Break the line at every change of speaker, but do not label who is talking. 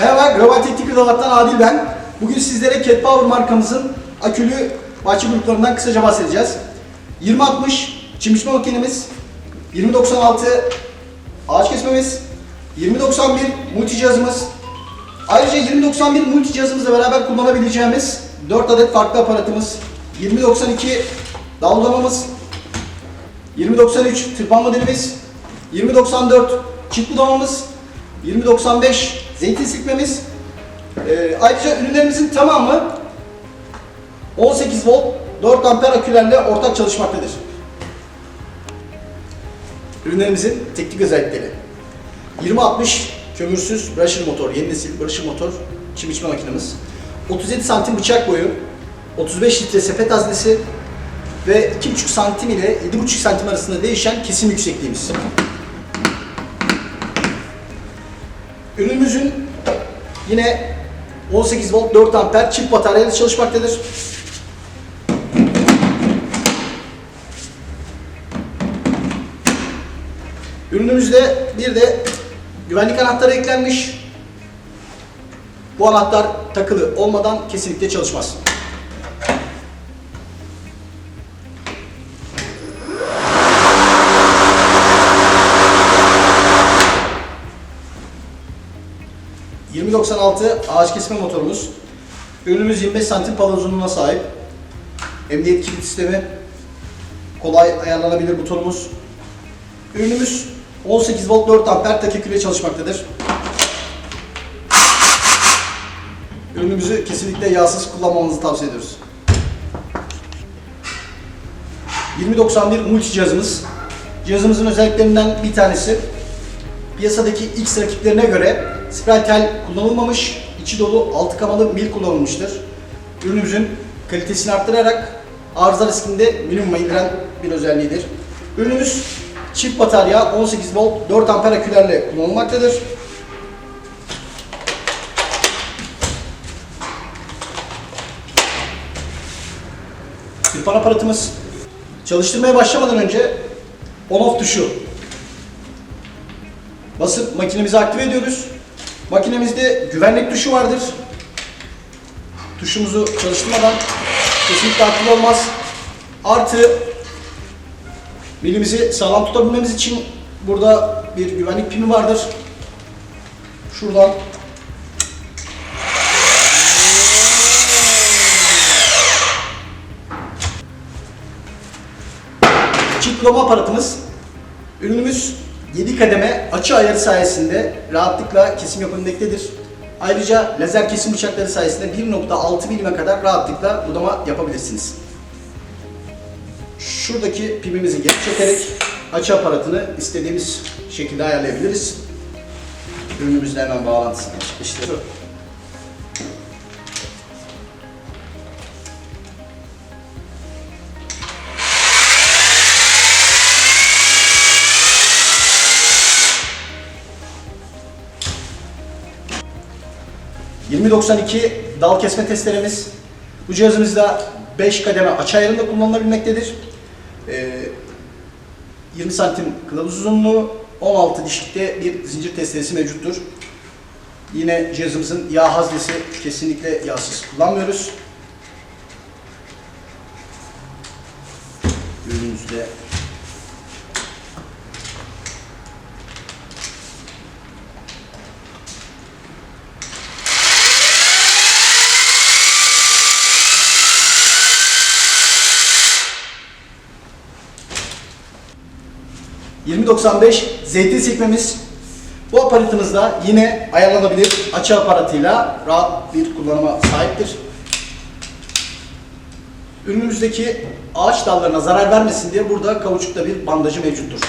Merhaba, Global Teknik Hırdavat'tan Adil ben. Bugün sizlere Cat Power markamızın akülü bahçe gruplarından kısaca bahsedeceğiz. 2060 çim biçme makinemiz, 2096 ağaç kesmemiz, 2091 multi cihazımız, ayrıca 2091 multi cihazımızla beraber kullanabileceğimiz 4 adet farklı aparatımız, 2092 davullamamız, 2093 tırpan modelimiz, 2094 çift budamamız, 2095 zeytin sıkmamız. Ee, ayrıca ürünlerimizin tamamı 18 volt 4 amper akülerle ortak çalışmaktadır. Ürünlerimizin teknik özellikleri. 2060 kömürsüz brusher motor, yeni nesil brusher motor çim biçme makinemiz. 37 santim bıçak boyu, 35 litre sepet haznesi ve 2,5 santim ile 7,5 santim arasında değişen kesim yüksekliğimiz. Ürünümüzün yine 18 volt 4 amper çift bataryayla çalışmaktadır. Ürünümüzde bir de güvenlik anahtarı eklenmiş. Bu anahtar takılı olmadan kesinlikle çalışmaz. ...2096 ağaç kesme motorumuz. Ürünümüz 25 santim pala uzunluğuna sahip. Emniyet kilit sistemi. Kolay ayarlanabilir butonumuz. Ürünümüz 18 volt 4 amper takikülle çalışmaktadır. Ürünümüzü kesinlikle yağsız kullanmamanızı tavsiye ediyoruz. 2091 multi cihazımız. Cihazımızın özelliklerinden bir tanesi piyasadaki X rakiplerine göre spiral tel kullanılmamış, içi dolu altı kamalı mil kullanılmıştır. Ürünümüzün kalitesini arttırarak arıza riskini de minimuma indiren bir özelliğidir. Ürünümüz çift batarya 18 volt 4 amper akülerle kullanılmaktadır. Tırpan aparatımız çalıştırmaya başlamadan önce on off tuşu basıp makinemizi aktive ediyoruz. Makinemizde güvenlik tuşu vardır. Tuşumuzu çalıştırmadan kesinlikle aktif olmaz. Artı Milimizi sağlam tutabilmemiz için burada bir güvenlik pimi vardır. Şuradan çift bulama aparatımız. Ürünümüz 7 kademe açı ayarı sayesinde rahatlıkla kesim yapabilmektedir. Ayrıca lazer kesim bıçakları sayesinde 1.6 milime kadar rahatlıkla budama yapabilirsiniz. Şuradaki pimimizi geri çekerek açı aparatını istediğimiz şekilde ayarlayabiliriz. Ürünümüzle hemen bağlantısını işte ...2092 dal kesme testlerimiz. Bu cihazımızda 5 kademe açı ayarında kullanılabilmektedir. Ee, 20 santim kılavuz uzunluğu, 16 dişlikte bir zincir testeresi mevcuttur. Yine cihazımızın yağ haznesi kesinlikle yağsız kullanmıyoruz. Ürünümüzde ...2095 zeytin sekmemiz. Bu aparatımızda yine ayarlanabilir açı aparatıyla rahat bir kullanıma sahiptir. Ürünümüzdeki ağaç dallarına zarar vermesin diye burada kauçukta bir bandajı mevcuttur.